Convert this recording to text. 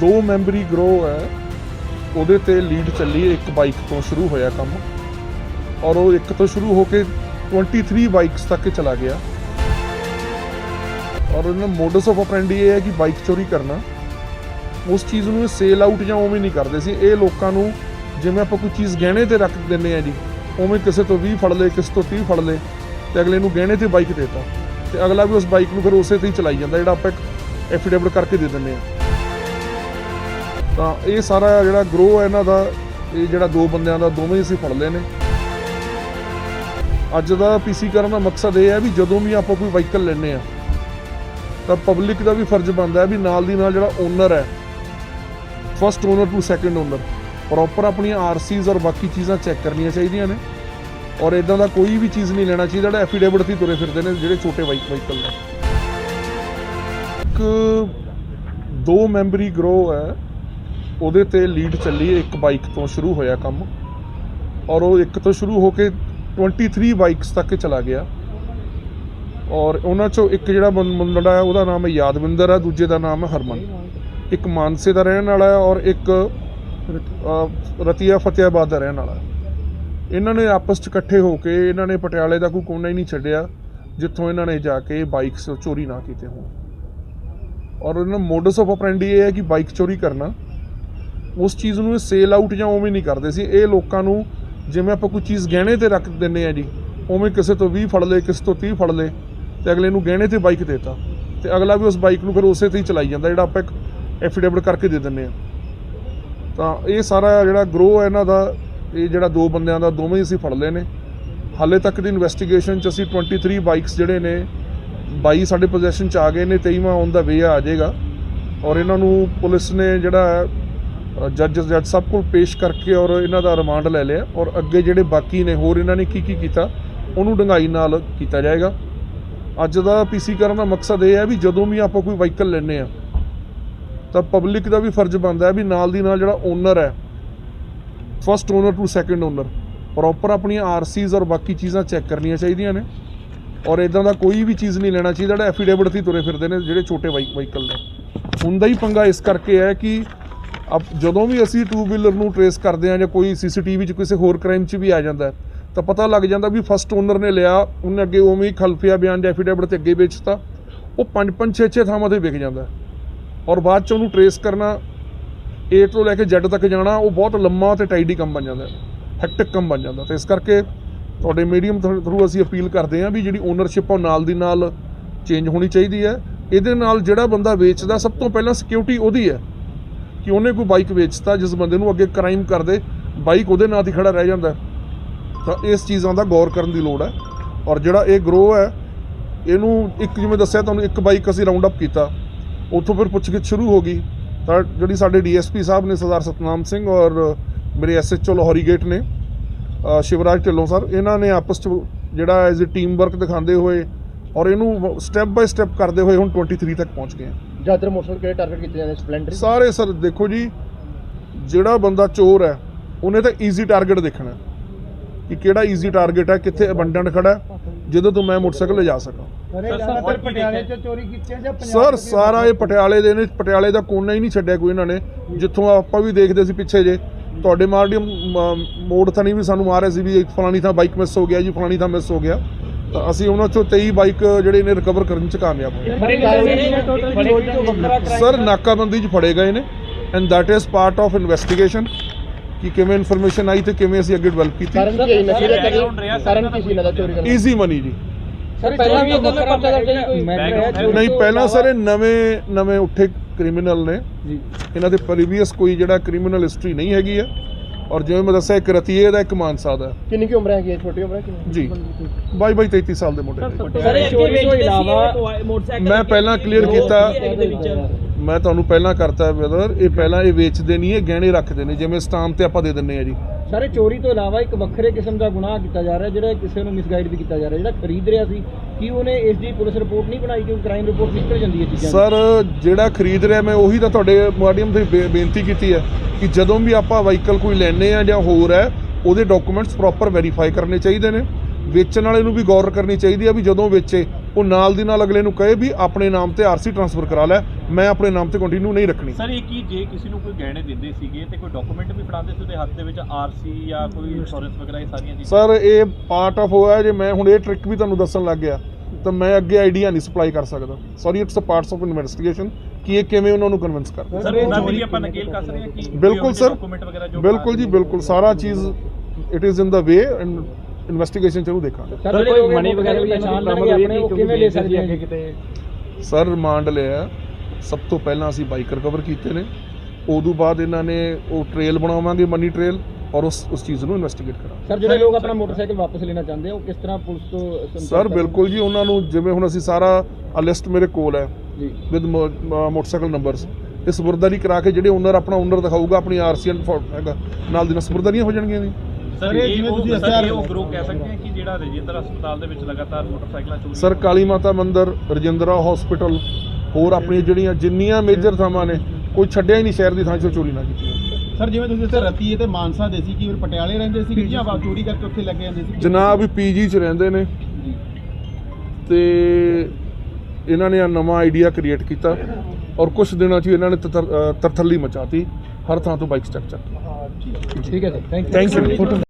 ਦੋ ਮੈਂਬਰੀ ਗਰੋਹ ਹੈ, ਉਹਦੇ ਤੇ ਲੀਡ ਚੱਲੀ ਇੱਕ ਬਾਈਕ ਤੋਂ ਸ਼ੁਰੂ ਹੋਇਆ ਕੰਮ। ਔਰ ਉਹ ਇੱਕ ਤੋਂ ਸ਼ੁਰੂ ਹੋ ਕੇ 23 ਬਾਈਕਸ ਤੱਕ ਚਲਾ ਗਿਆ। ਔਰ ਉਹਨਾਂ ਮੋਡਸ ਆਫ ਆਪਰੈਂਡੀ ਇਹ ਹੈ ਕਿ ਬਾਈਕ ਚੋਰੀ ਕਰਨਾ। ਉਸ ਚੀਜ਼ ਨੂੰ ਸੇਲ ਆਊਟ ਜਾਂ ਉਵੇਂ ਨਹੀਂ ਕਰਦੇ ਸੀ। ਇਹ ਲੋਕਾਂ ਨੂੰ ਜਿਵੇਂ ਆਪਾਂ ਕੋਈ ਚੀਜ਼ ਗਹਿਣੇ ਤੇ ਰੱਖ ਦਿੰਦੇ ਆ ਜੀ, ਉਵੇਂ ਕਿਸੇ ਤੋਂ 20 ਫੜ ਲਏ, ਕਿਸੇ ਤੋਂ 30 ਫੜ ਲਏ, ਤੇ ਅਗਲੇ ਨੂੰ ਗਹਿਣੇ ਤੇ ਬਾਈਕ ਦੇਤਾ। ਤੇ ਅਗਲਾ ਵੀ ਉਸ ਬਾਈਕ ਨੂੰ ਫਿਰ ਉਸੇ ਤੇ ਹੀ ਚਲਾਈ ਜਾਂਦਾ, ਜਿਹੜਾ ਆਪਾਂ ਇੱਕ ਐਫੀਡੇਵਿਟ ਕਰਕੇ ਦੇ ਦਿੰਦੇ ਆ। ਤਾਂ ਇਹ ਸਾਰਾ ਜਿਹੜਾ ਗਰੋ ਹੈ ਇਹਨਾਂ ਦਾ, ਇਹ ਜਿਹੜਾ ਦੋ ਬੰਦਿਆਂ ਦਾ, ਦੋਵੇਂ ਅਸੀਂ ਫੜ ਲਏ ਨੇ। ਅੱਜ ਦਾ ਪੀਸੀ ਕਰਨ ਦਾ ਮਕਸਦ ਇਹ ਹੈ ਵੀ ਜਦੋਂ ਵੀ ਆਪਾਂ ਕੋਈ ਵਾਹੀਕਲ ਲੈਨੇ ਆ, ਤਾਂ ਪਬਲਿਕ ਦਾ ਵੀ ਫਰਜ਼ ਬਣਦਾ ਹੈ ਵੀ ਨਾਲ ਦੀ ਨਾਲ ਜਿਹੜਾ ਓਨਰ ਹੈ first owner to second owner proper ਆਪਣੀਆਂ ਆਰਸੀਜ਼ ਔਰ ਬਾਕੀ ਚੀਜ਼ਾਂ ਚੈੱਕ ਕਰਨੀਆਂ ਚਾਹੀਦੀਆਂ ਨੇ। ਔਰ ਇਦਾਂ ਦਾ ਕੋਈ ਵੀ ਚੀਜ਼ ਨਹੀਂ ਲੈਣਾ ਚਾਹੀਦਾ, ਜਿਹੜਾ ਐਫੀਡੇਵਿਟ ਤੇ ਤੁਰੇ ਫਿਰਦੇ ਨੇ, ਜਿਹੜੇ ਛੋਟੇ ਵਾਹੀਕਲ ਨੇ। ਇੱਕ, ਦੋ ਮੈਂਬਰੀ ਗਰੋਹ ਹੈ। ਉਹਦੇ ਤੇ ਲੀਡ ਚੱਲੀ ਹੈ ਇੱਕ ਬਾਈਕ ਤੋਂ ਸ਼ੁਰੂ ਹੋਇਆ ਕੰਮ। ਔਰ ਉਹ ਇੱਕ ਤੋਂ ਸ਼ੁਰੂ ਹੋ ਕੇ 23 ਬਾਈਕਸ ਤੱਕ ਚਲਾ ਗਿਆ। ਔਰ ਉਹਨਾਂ ਚੋਂ ਇੱਕ ਜਿਹੜਾ ਮੁੰਡਾ ਹੈ, ਉਹਦਾ ਨਾਮ ਹੈ ਯਾਦਵਿੰਦਰ ਹੈ, ਦੂਜੇ ਦਾ ਨਾਮ ਹੈ ਹਰਮਨ। ਇੱਕ ਮਾਨਸੇ ਦਾ ਰਹਿਣ ਵਾਲਾ ਹੈ ਔਰ ਇੱਕ ਰਤੀਆ ਫਤਿਆਬਾਦ ਦਾ ਰਹਿਣ ਵਾਲਾ ਇਹਨਾਂ ਨੇ ਆਪਸ 'ਚ ਇਕੱਠੇ ਹੋ ਕੇ, ਇਹਨਾਂ ਨੇ ਪਟਿਆਲੇ ਦਾ ਕੋਈ ਕੋਨਾ ਹੀ ਨਹੀਂ ਛੱਡਿਆ, ਜਿੱਥੋਂ ਇਹਨਾਂ ਨੇ ਜਾ ਕੇ ਬਾਈਕਸ ਚੋਰੀ ਨਾ ਕੀਤੇ ਹੋਣ। ਔਰ ਇਹਨਾਂ ਮੋਡਸ ਆਫ ਆਪਰੈਂਡੀ ਇਹ ਹੈ ਕਿ ਬਾਈਕ ਚੋਰੀ ਕਰਨਾ। ਉਸ ਚੀਜ਼ ਨੂੰ ਸੇਲ ਆਊਟ ਜਾਂ ਉਵੇਂ ਨਹੀਂ ਕਰਦੇ ਸੀ। ਇਹ ਲੋਕਾਂ ਨੂੰ ਜਿਵੇਂ ਆਪਾਂ ਕੋਈ ਚੀਜ਼ ਗਹਿਣੇ ਤੇ ਰੱਖ ਦਿੰਦੇ ਆ ਜੀ, ਉਵੇਂ ਕਿਸੇ ਤੋਂ 20 ਫੜ ਲਏ, ਕਿਸੇ ਤੋਂ 30 ਫੜ ਲਏ ਤੇ ਅਗਲੇ ਨੂੰ ਗਹਿਣੇ ਤੇ ਬਾਈਕ ਦੇਤਾ। ਤੇ ਅਗਲਾ ਵੀ ਉਸ ਬਾਈਕ ਨੂੰ ਫਿਰ ਉਸੇ ਤੇ ਹੀ ਚਲਾਈ ਜਾਂਦਾ, ਜਿਹੜਾ ਆਪਾਂ ਇੱਕ ਐਫੀਡੇਵਿਟ ਕਰਕੇ ਦੇ ਦਿੰਦੇ ਆ ਤਾਂ ਇਹ ਸਾਰਾ ਜਿਹੜਾ ਗਰੋ ਹੈ ਇਹਨਾਂ ਦਾ, ਇਹ ਜਿਹੜਾ ਦੋ ਬੰਦਿਆਂ ਦਾ, ਦੋਵੇਂ ਹੀ ਅਸੀਂ ਫੜ ਲਏ ਨੇ। ਹਾਲੇ ਤੱਕ ਦੀ ਇਨਵੈਸਟੀਗੇਸ਼ਨ ਚ ਅਸੀਂ 23 ਬਾਈਕਸ ਜਿਹੜੇ ਨੇ 22 ਸਾਡੇ ਪੋਜੀਸ਼ਨ ਚ ਆ ਗਏ ਨੇ 23ਵਾਂ ਔਨ ਦਾ ਵੇ ਆ ਜਾਏਗਾ। ਔਰ ਇਹਨਾਂ ਨੂੰ ਪੁਲਿਸ ਨੇ ਜਿਹੜਾ ਜੱਜ ਜੱਜ ਸਭ ਕੋਲ ਪੇਸ਼ ਕਰਕੇ ਔਰ ਇਹਨਾਂ ਦਾ ਰਿਮਾਂਡ ਲੈ ਲਿਆ। ਔਰ ਅੱਗੇ ਜਿਹੜੇ ਬਾਕੀ ਨੇ, ਹੋਰ ਇਹਨਾਂ ਨੇ ਕੀ ਕੀ ਕੀਤਾ, ਉਹਨੂੰ ਡੰਗਾਈ ਨਾਲ ਕੀਤਾ ਜਾਏਗਾ। ਅੱਜ ਦਾ ਪੀਸੀ ਕਰਨ ਦਾ ਮਕਸਦ ਇਹ ਹੈ ਵੀ ਜਦੋਂ ਵੀ ਆਪਾਂ ਕੋਈ ਵਾਹੀਕਲ ਲੈਨੇ ਆ ਤਾਂ ਪਬਲਿਕ ਦਾ ਵੀ ਫਰਜ਼ ਬਣਦਾ ਹੈ ਵੀ ਨਾਲ ਦੀ ਨਾਲ ਜਿਹੜਾ ਓਨਰ ਹੈ first owner to second owner proper ਆਪਣੀਆਂ ਆਰਸੀਜ਼ ਔਰ ਬਾਕੀ ਚੀਜ਼ਾਂ ਚੈੱਕ ਕਰਨੀਆਂ ਚਾਹੀਦੀਆਂ ਨੇ। ਔਰ ਇਦਾਂ ਦਾ ਕੋਈ ਵੀ ਚੀਜ਼ ਨਹੀਂ ਲੈਣਾ ਚਾਹੀਦਾ, ਜਿਹੜਾ ਐਫੀਡੇਵਿਟ ਤੇ ਹੀ ਤੁਰੇ ਫਿਰਦੇ ਨੇ, ਜਿਹੜੇ ਛੋਟੇ ਵਾਹੀਕਲ ਨੇ। ਹੁੰਦਾ ਹੀ ਪੰਗਾ ਇਸ ਕਰਕੇ ਹੈ ਕਿ ਅਬ ਜਦੋਂ ਵੀ ਅਸੀਂ ਟੂ ਵੀਲਰ ਨੂੰ ਟਰੇਸ ਕਰਦੇ ਹਾਂ ਜਾਂ ਕੋਈ ਸੀਸੀਟੀਵੀ 'ਚ ਕਿਸੇ ਹੋਰ ਕ੍ਰਾਈਮ 'ਚ ਵੀ ਆ ਜਾਂਦਾ ਤਾਂ ਪਤਾ ਲੱਗ ਜਾਂਦਾ ਵੀ ਫਸਟ ਓਨਰ ਨੇ ਲਿਆ, ਉਹਨੇ ਅੱਗੇ ਉਵੇਂ ਹੀ ਖਲਫੀਆ ਬਿਆਨ ਜਾਂ ਐਫੀਡੇਵਿਟ ਤੇ ਅੱਗੇ ਵੇਚਤਾ, ਉਹ ਪੰਜ ਪੰਜ, ਛੇ ਛੇ ਥਾਵਾਂ ਤੇ ਵਿਕ ਜਾਂਦਾ ਔਰ ਬਾਅਦ 'ਚ ਉਹਨੂੰ ਟਰੇਸ ਕਰਨਾ ਏ ਤੋਂ ਲੈ ਕੇ Z ਤੱਕ ਜਾਣਾ, ਉਹ ਬਹੁਤ ਲੰਮਾ ਤੇ ਟਾਈਡੀ ਕੰਮ ਬਣ ਜਾਂਦਾ ਹੈਕਟਿਕ ਕੰਮ ਬਣ ਜਾਂਦਾ ਤੇ ਇਸ ਕਰਕੇ ਤੁਹਾਡੇ ਮੀਡੀਅਮ ਥਰੂ ਅਸੀਂ ਅਪੀਲ ਕਰਦੇ ਹਾਂ ਵੀ ਜਿਹੜੀ ਓਨਰਸ਼ਿਪ ਉਹ ਨਾਲ ਦੀ ਨਾਲ ਚੇਂਜ ਹੋਣੀ ਚਾਹੀਦੀ ਹੈ। ਇਹਦੇ ਨਾਲ ਜਿਹੜਾ ਬੰਦਾ ਵੇਚਦਾ, ਸਭ ਤੋਂ ਪਹਿਲਾਂ ਸਿਕਿਉਰਿਟੀ ਉਹਦੀ ਹੈ ਕਿ ਉਹਨੇ ਕੋਈ ਬਾਈਕ ਵੇਚਤਾ, ਜਿਸ ਬੰਦੇ ਨੂੰ ਅੱਗੇ ਕ੍ਰਾਈਮ ਕਰਦੇ ਬਾਈਕ ਉਹਦੇ ਨਾਂ ਤੇ ਖੜਾ ਰਹਿ ਜਾਂਦਾ। ਤਾਂ ਇਸ ਚੀਜ਼ਾਂ ਦਾ ਗੌਰ ਕਰਨ ਦੀ ਲੋੜ ਹੈ। ਔਰ ਜਿਹੜਾ ਇਹ ਗਰੋ ਹੈ, ਇਹਨੂੰ ਇੱਕ ਜਿਵੇਂ ਦੱਸਿਆ ਤੁਹਾਨੂੰ, ਇੱਕ ਬਾਈਕ ਅਸੀਂ ਰਾਉਂਡ ਅਪ ਕੀਤਾ। ਉੱਥੋਂ ਫਿਰ ਪੁੱਛਗਿੱਛ ਸ਼ੁਰੂ ਹੋ ਗਈ। ਤਾਂ ਜਿਹੜੀ ਸਾਡੇ ਡੀਐਸਪੀ ਸਾਹਿਬ ਨੇ ਸਰਦਾਰ ਸਤਨਾਮ ਸਿੰਘ ਔਰ ਮੇਰੇ ਐਸਐਚਓ ਲਾਹੌਰੀ ਗੇਟ ਨੇ ਸ਼ਿਵਰਾਜ ਢਿੱਲੋਂ ਸਰ ਇਹਨਾਂ ਨੇ ਆਪਸ ਚ ਜਿਹੜਾ ਐਜ਼ ਅ ਟੀਮ ਵਰਕ ਦਿਖਾਉਂਦੇ ਹੋਏ ਔਰ ਇਹਨੂੰ ਸਟੈਪ ਬਾਈ ਸਟੈਪ ਕਰਦੇ ਹੋਏ ਹੁਣ 23 ਤੱਕ ਪਹੁੰਚ ਗਏ ਹਾਂ ਜ਼ਿਆਦਾਤਰ ਮੋਟਰਸਾਈਕਲ ਕਿਹੜੇ ਟਾਰਗੇਟ ਕੀਤੇ ਜਾਂਦੇ? ਸਪਲੈਂਡਰ ਸਾਰੇ ਸਰ ਦੇਖੋ ਜੀ ਜਿਹੜਾ ਬੰਦਾ ਚੋਰ ਹੈ ਉਹਨੇ ਤਾਂ ਈਜ਼ੀ ਟਾਰਗੇਟ ਦੇਖਣਾ ਕਿ ਕਿਹੜਾ ਈਜ਼ੀ ਟਾਰਗੇਟ ਹੈ ਕਿੱਥੇ ਅਬੰਡੈਂਟ ਖੜਾ ਜਦੋਂ ਤੋਂ ਮੈਂ ਮੋਟਰਸਾਈਕਲ ਲਿਜਾ ਸਕਾਂ। ਜ਼ਿਆਦਾਤਰ ਪਟਿਆਲੇ ਚ ਚੋਰੀ ਕੀਤੀਆਂ ਜਾਂ ਸਰ ਸਾਰਾ ਇਹ ਪਟਿਆਲੇ ਦੇ ਨੇ ਪਟਿਆਲੇ ਦਾ ਕੋਨਾ ਹੀ ਨਹੀਂ ਛੱਡਿਆ ਕੋਈ ਇਹਨਾਂ ਨੇ। ਜਿੱਥੋਂ ਆਪਾਂ ਵੀ ਦੇਖਦੇ ਸੀ ਪਿੱਛੇ ਜੇ ਤੁਹਾਡੇ ਮਾਰਡੀਅਮ ਮੋੜ ਥਣੀ ਵੀ ਸਾਨੂੰ ਮਾਰ ਰਹੇ ਸੀ ਵੀ ਇੱਕ ਫਲਾਣੀ ਥਾਂ ਬਾਈਕ ਮਿਸ ਹੋ ਗਿਆ ਜੀ ਫਲਾਣੀ ਥਾਂ ਮਿਸ ਹੋ ਗਿਆ। ਤਾਂ ਅਸੀਂ ਉਹਨਾਂ ਚੋਂ 23 ਬਾਈਕ ਜਿਹੜੇ ਨੇ ਰਿਕਵਰ ਕਰਨ ਚ ਕਾਮਯਾਬ ਹੋਏ। ਸਰ ਨਾਕਾਬੰਦੀ 'ਚ ਫੜੇ ਗਏ ਨੇ and that is part of investigation ਕਿ ਕਿਵੇਂ ਇਨਫੋਰਮੇਸ਼ਨ ਆਈ ਤੇ ਕਿਵੇਂ ਅਸੀਂ ਅੱਗੇ ਡਿਵੈਲਪ ਕੀਤੀ। ਕਾਰਨ ਕੀ ਹੈ ਨਸ਼ੇ ਦਾ ਕਰੀ ਕਾਰਨ ਕੀ ਸੀ ਇਹਨਾਂ ਦਾ ਚੋਰੀ ਕਰਨ ਈਜ਼ੀ ਮਨੀ ਜੀ। ਸਰ ਪਹਿਲਾਂ ਵੀ ਵੱਖਰਾ ਕੋਈ? ਮੈਟਰ ਹੈ। ਚੋਰੀ ਨਹੀਂ ਪਹਿਲਾਂ? ਸਰ ਇਹ ਨਵੇਂ ਨਵੇਂ ਉੱਠੇ ਕ੍ਰਿਮੀਨਲ ਨੇ। ਜੀ। ਇਹਨਾਂ ਦੇ ਪ੍ਰੀਵੀਅਸ ਕੋਈ ਜਿਹੜਾ ਕ੍ਰਿਮੀਨਲ ਹਿਸਟਰੀ ਨਹੀਂ ਹੈਗੀ ਹੈ। ਔਰ ਜਿਵੇਂ ਮੈਂ ਦੱਸਿਆ ਇੱਕ ਰਤੀਏ ਦਾ ਇੱਕ ਮਾਨਸਾ ਦਾ। ਕਿੰਨੀ ਕੀ ਉਮਰ ਹੈਗੀ ਹੈ? ਛੋਟੀ ਉਮਰ ਹੈ ਕਿੰਨੀ ਜੀ। 22 22 33 ਸਾਲ ਦੇ ਮੁੰਡੇ ਨੇ। ਮੈਂ ਪਹਿਲਾਂ clear ਕੀਤਾ। ਮੈਂ ਤੁਹਾਨੂੰ ਪਹਿਲਾਂ ਕਰਤਾ ਬ੍ਰਦਰ ਇਹ ਪਹਿਲਾਂ ਇਹ ਵੇਚਦੇ ਨਹੀਂ ਇਹ ਗਹਿਣੇ ਰੱਖਦੇ ਨੇ ਜਿਵੇਂ ਸਟਾਮ ਤੇ ਆਪਾਂ ਦੇ ਦਿੰਨੇ ਆ ਜੀ। ਸਾਰੇ ਚੋਰੀ ਤੋਂ ਇਲਾਵਾ ਇੱਕ ਵੱਖਰੇ ਕਿਸਮ ਦਾ ਗੁਨਾਹ ਕੀਤਾ ਜਾ ਰਿਹਾ ਜਿਹੜਾ ਕਿਸੇ ਨੂੰ ਮਿਸਗਾਈਡ ਵੀ ਕੀਤਾ ਜਾ ਰਿਹਾ ਜਿਹੜਾ ਖਰੀਦ ਰਿਹਾ ਸੀ ਕੀ ਉਹਨੇ ਇਸ ਦੀ ਪੁਲਿਸ ਰਿਪੋਰਟ ਨਹੀਂ ਬਣਾਈ ਕਿਉਂਕਿ ਕ੍ਰਾਈਮ ਰਿਪੋਰਟ ਨਿਕਲ ਜਾਂਦੀ ਹੈ ਚੀਜ਼ਾਂ। ਸਰ ਜਿਹੜਾ ਖਰੀਦ ਰਿਹਾ ਮੈਂ ਉਹੀ ਤਾਂ ਤੁਹਾਡੇ ਮਾਧਿਅਮ ਤੇ ਬੇਨਤੀ ਕੀਤੀ ਹੈ ਕਿ ਜਦੋਂ ਵੀ ਆਪਾਂ ਵਾਹੀਕਲ ਕੋਈ ਲੈਣੇ ਆ ਜਾਂ ਹੋਰ ਹੈ ਉਹਦੇ ਡਾਕੂਮੈਂਟਸ ਪ੍ਰੋਪਰ ਵੈਰੀਫਾਈ ਕਰਨੇ ਚਾਹੀਦੇ ਨੇ। ਵੇਚਣ ਵਾਲੇ ਨੂੰ ਵੀ ਗੌਰ ਕਰਨੀ ਚਾਹੀਦੀ ਹੈ ਵੀ ਜਦੋਂ ਵੇਚੇ ਉਹ ਨਾਲ ਦੀ ਨਾਲ ਅਗਲੇ ਨੂੰ ਕਹੇ ਵੀ ਆਪਣੇ ਨਾਮ ਤੇ ਆਰਸੀ ਟ੍ਰਾਂਸਫਰ ਕਰਾ ਲੈ। ਮੈਂ ਆਪਣੇ ਨਾਮ ਤੇ ਕੰਟੀਨਿਊ ਨਹੀਂ ਰੱਖਣੀ। ਸਰ ਇਹ ਕੀ ਜੇ ਕਿਸੇ ਨੂੰ ਕੋਈ ਗਹਿਣੇ ਦਿੰਦੇ ਸੀਗੇ ਤੇ ਕੋਈ ਡਾਕੂਮੈਂਟ ਵੀ ਫੜਾਉਂਦੇ ਸੀ ਉਹਦੇ ਹੱਥ ਦੇ ਵਿੱਚ ਆਰਸੀ ਜਾਂ ਕੋਈ ਇੰਸ਼ੋਰੈਂਸ ਵਗੈਰਾ ਇਹ ਸਾਰੀਆਂ ਚੀਜ਼ਾਂ? ਸਰ ਇਹ ਪਾਰਟ ਆਫ ਹੋਇਆ ਜੇ ਮੈਂ ਹੁਣ ਇਹ ਟ੍ਰਿਕ ਵੀ ਤੁਹਾਨੂੰ ਦੱਸਣ ਲੱਗ ਗਿਆ ਤਾਂ ਮੈਂ ਅੱਗੇ ਆਈਡੀਆ ਨਹੀਂ ਸਪਲਾਈ ਕਰ ਸਕਦਾ। Sorry it's a parts of investigation ਕਿ ਇਹ ਕਿਵੇਂ ਉਹਨਾਂ ਨੂੰ ਕਨਵਿੰਸ ਕਰਦਾ ਸਰ ਉਹਨਾਂ ਦੀ ਵੀ ਆਪਾਂ ਨਕੇਲ ਕਰ ਸਕਦੇ ਹਾਂ ਕਿ ਬਿਲਕੁਲ ਸਰ। ਡਾਕੂਮੈਂਟ ਵਗੈਰਾ ਜੋ ਬਿਲਕੁਲ ਜੀ ਬਿਲਕੁਲ। ਸਾਰਾ ਚੀਜ਼ it is in the way and investigation ਚਲੂ ਦੇਖਾਂਗੇ। ਸਰ ਕੋਈ ਮਨੀ ਵਗੈਰਾ ਵੀ ਪਛਾਣ ਲੈਣਗੇ ਆਪਣੇ ਉਹ ਕਿਵੇਂ ਲੈ ਸਕਦੇ ਆ ਕਿਤੇ ਸਰ ਰਿਮਾਂਡ ਲਿਆ। ਸਭ ਤੋਂ ਪਹਿਲਾਂ ਅਸੀਂ ਬਾਈਕ ਰਿਕਵਰ ਕੀਤੇ ਨੇ। ਉਦੋਂ ਬਾਅਦ ਇਹਨਾਂ ਨੇ ਉਹ ਟ੍ਰੇਲ ਬਣਾਵਾਂਗੇ ਮਨੀ ਟ੍ਰੇਲ ਔਰ ਉਸ ਉਸ ਚੀਜ਼ ਨੂੰ ਇਨਵੈਸਟੀਗੇਟ ਕਰਾਂਗੇ। ਸਰ ਜਿਹੜੇ ਲੋਕ ਆਪਣਾ ਮੋਟਰਸਾਈਕਲ ਵਾਪਸ ਲੈਣਾ ਚਾਹੁੰਦੇ ਆ ਉਹ ਕਿਸ ਤਰ੍ਹਾਂ ਪੁਲਿਸ ਤੋਂ ਸਰ? ਬਿਲਕੁਲ ਜੀ ਉਹਨਾਂ ਨੂੰ ਜਿਵੇਂ ਹੁਣ ਅਸੀਂ ਸਾਰਾ ਆ ਲਿਸਟ ਮੇਰੇ ਕੋਲ ਹੈ ਜੀ। ਵਿਦ ਮੋਟਰਸਾਈਕਲ ਨੰਬਰਸ ਇਹ ਸਪੁਰਦਗੀ ਕਰਾ ਕੇ ਜਿਹੜੇ ਓਨਰ ਆਪਣਾ ਓਨਰ ਦਿਖਾਊਗਾ ਆਪਣੀ ਆਰਸੀ ਐਂਡ ਹੈਗਾ ਨਾਲ ਦੀ ਨਾਲ ਸਪੁਰਦਗੀਆਂ ਹੋ ਜਾਣਗੀਆਂ ਜੀ। ਸਰ ਇਹ ਜਿਵੇਂ ਤੁਸੀਂ ਇਹ ਉਹ ਗਰੁੱਪ ਕਹਿ ਸਕਦੇ ਹਾਂ ਕਿ ਜਿਹੜਾ ਰਜਿੰਦਰ ਹਸਪਤਾਲ ਦੇ ਵਿੱਚ ਲਗਾਤਾਰ ਮੋਟਰਸਾਈਕਲਾਂ ਚੋਰੀ ਸਰ ਕਾਲੀ ਮਾਤਾ ਮੰਦਿਰ ਰਜਿੰਦਰਾ ਹਸਪੀਟਲ ਹੋਰ ਆਪਣੀਆਂ ਜਿਹੜੀਆਂ ਜਿੰਨੀਆਂ ਮੇਜਰ ਥਾਵਾਂ ਨੇ ਕੋਈ ਛੱਡਿਆ ਹੀ ਨਹੀਂ ਸ਼ਹਿਰ ਦੀ ਥਾਂ 'ਚੋਂ ਚੋਰੀ ਨਾ ਕੀਤੀ ਸਰ ਜਿਵੇਂ ਤੁਸੀਂ ਦੱਸਿਆ ਰਤੀ ਤੇ ਮਾਨਸਾ ਦੇ ਸੀ ਕਿ ਪਟਿਆਲੇ ਰਹਿੰਦੇ ਸੀ ਕਿ ਜਾਂ ਆਪ ਚੋਰੀ ਕਰਕੇ ਉੱਥੇ ਲੱਗੇ ਜਾਂਦੇ ਸੀ? ਜਨਾਬ ਪੀਜੀ 'ਚ ਰਹਿੰਦੇ ਨੇ। ਤੇ ਇਹਨਾਂ ਨੇ ਆ ਨਵਾਂ ਆਈਡੀਆ ਕ੍ਰੀਏਟ ਕੀਤਾ ਔਰ ਕੁਝ ਦਿਨਾਂ 'ਚ ਇਹਨਾਂ ਨੇ ਤਰਥੱਲੀ ਮਚਾਤੀ ਹਰ ਥਾਂ ਤੋਂ ਬਾਈਕ ਚੱਕ ਚੱਕ ਠੀਕ ਹੈ। Sir thank you thank you